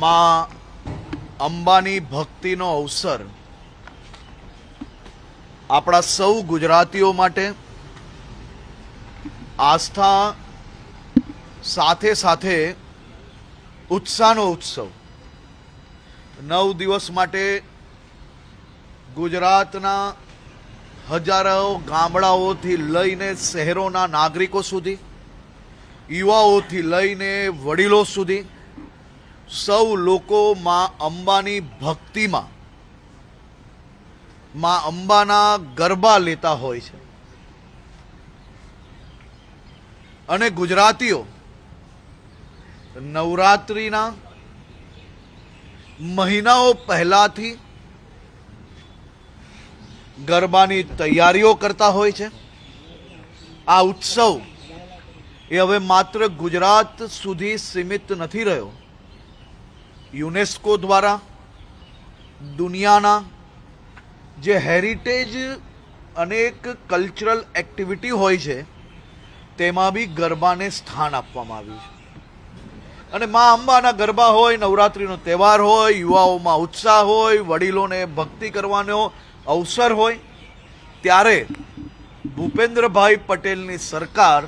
માં અંબાની ભક્તિનો અવસર. આપણા સૌ ગુજરાતીઓ માટે આસ્થા સાથે સાથે ઉત્સાહનો ઉત્સવ. નવ દિવસ માટે ગુજરાતના હજારો ગામડાઓથી લઈને શહેરોના નાગરિકો સુધી, યુવાઓથી લઈને વડીલો સુધી સૌ લોકો માં અંબાની ભક્તિમાં, માં અંબાના ગરબા લેતા હોય છે. અને ગુજરાતીઓ, નવરાત્રિના મહિનાઓ પહેલાથી ગરબાની તૈયારીઓ કરતા હોય છે. આ ઉત્સવ એ હવે માત્ર ગુજરાત સુધી સીમિત નથી રહ્યો. યુનેસ્કો દ્વારા દુનિયાના જે હેરિટેજ અનેક કલ્ચરલ એક્ટિવિટી હોય છે, તેમાં બી ગરબાને સ્થાન આપવામાં આવ્યું છે. અને મા અંબાના ગરબા હોય, નવરાત્રિનો તહેવાર હોય, યુવાઓમાં ઉત્સાહ હોય, વડીલોને ભક્તિ કરવાનો અવસર હોય, ત્યારે ભૂપેન્દ્રભાઈ પટેલની સરકાર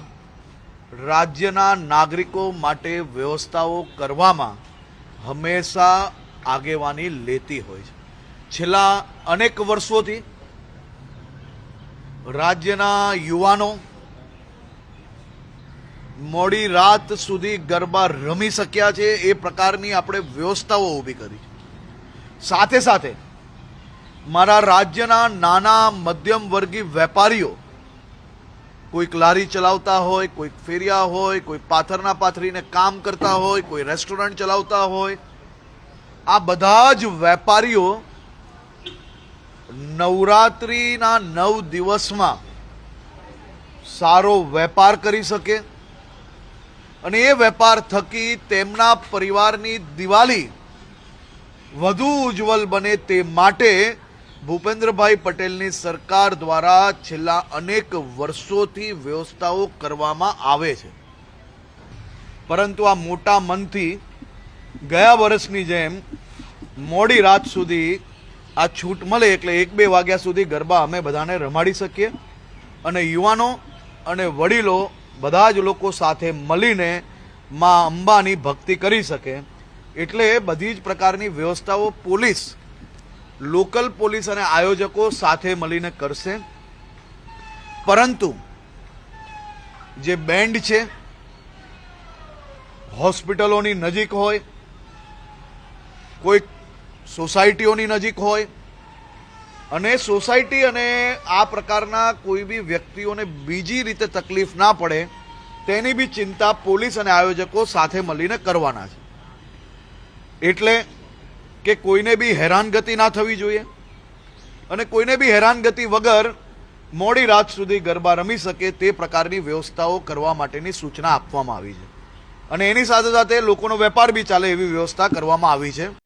રાજ્યના નાગરિકો માટે વ્યવસ્થાઓ કરવામાં હંમેશા આગેવાની લેતી હોય છે. છેલ્લા અનેક વર્ષોથી રાજ્યના યુવાનો મોડી રાત સુધી ગરબા રમી શક્યા છે, એ પ્રકારની આપણે વ્યવસ્થાઓ ઊભી કરી સાથે સાથે મારા રાજ્યના નાના મધ્યમ વર્ગી વેપારીઓ કોઈક લારી ચલાવતા હોય, કોઈક ફેરિયા હોય, કોઈ પાથરના પાથરીને કામ કરતા હોય, કોઈ રેસ્ટોરન્ટ ચલાવતા હોય. આ બધા જ વેપારીઓ નવરાત્રિના નવ દિવસમાં સારો વેપાર કરી શકે. અને એ વેપાર થકી તેમના પરિવારની દિવાળી વધુ ઉજ્જવલ બને તે માટે ભૂપેન્દ્રભાઈ પટેલની સરકાર દ્વારા છેલ્લા અનેક વર્ષોથી વ્યવસ્થાઓ કરવામાં આવે છે. પરંતુ આ મોટા મનથી ગયા વર્ષની જેમ મોડી રાત સુધી આ છૂટ મળે એટલે એક બે વાગ્યા સુધી ગરબા અમે બધાને રમાડી શકીએ અને યુવાનો અને વડીલો બધા જ લોકો સાથે મળીને માં અંબાની ભક્તિ કરી શકે. એટલે બધી જ પ્રકારની વ્યવસ્થાઓ પોલીસ લોકલ પોલીસ અને આયોજકો સાથે મળીને કરશે. પરંતુ જે બેન્ડ છે, હોસ્પિટલોની નજીક હોય, કોઈક સોસાયટીઓની નજીક હોય, અને સોસાયટી અને આ પ્રકારના કોઈ બી વ્યક્તિઓને બીજી રીતે તકલીફ ના પડે, તેની બી ચિંતા પોલીસ અને આયોજકો સાથે મળીને કરવાના છે. એટલે કે કોઈને બી હેરાનગતિ ના થવી જોઈએ અને કોઈને બી હેરાનગતિ વગર મોડી રાત સુધી ગરબા રમી શકે તે પ્રકારની વ્યવસ્થાઓ કરવા માટેની સૂચના આપવામાં આવી છે. અને એની સાથે સાથે લોકોનો વેપાર બી ચાલે એવી વ્યવસ્થા કરવામાં આવી છે.